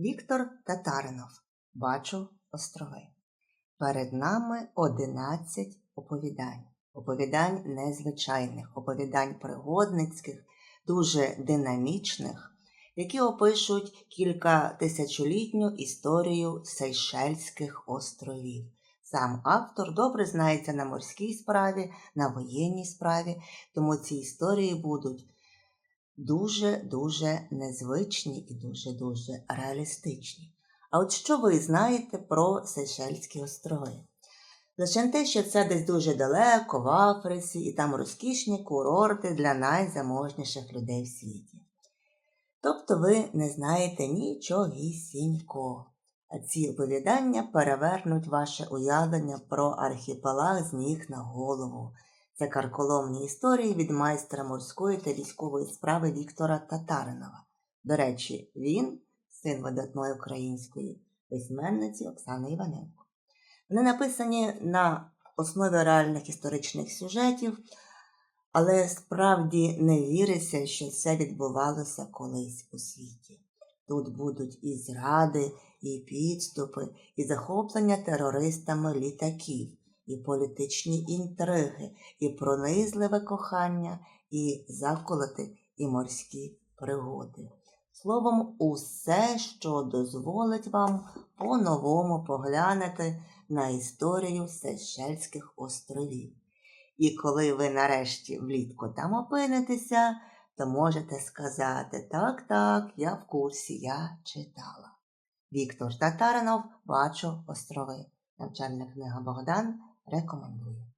Віктор Татаринов. Бачу острови. Перед нами 11 оповідань. Оповідань незвичайних, оповідань пригодницьких, дуже динамічних, які опишуть кілька тисячолітню історію Сейшельських островів. Сам автор добре знається на морській справі, на воєнній справі, тому ці історії будуть дуже-дуже незвичні і дуже-дуже реалістичні. А от що ви знаєте про Сейшельські острови? Лише те, що це десь дуже далеко, в Африці, і там розкішні курорти для найзаможніших людей в світі. Тобто ви не знаєте нічогісінько. А ці оповідання перевернуть ваше уявлення про архіпелаг з ніг на голову. Це карколомні історії від майстра морської та військової справи Віктора Татаринова. До речі, він син видатної української письменниці Оксани Іваненко. Вони написані на основі реальних історичних сюжетів, але справді не віриться, що це відбувалося колись у світі. Тут будуть і зради, і підступи, і захоплення терористами літаків, і політичні інтриги, і пронизливе кохання, і заколоти, і морські пригоди. Словом, усе, що дозволить вам по-новому поглянути на історію Сейшельських островів. І коли ви нарешті влітку там опинитеся, то можете сказати так, так, я в курсі, я читала. Віктор Татаринов Бачу острови. Навчальна книга Богдан рекомендує.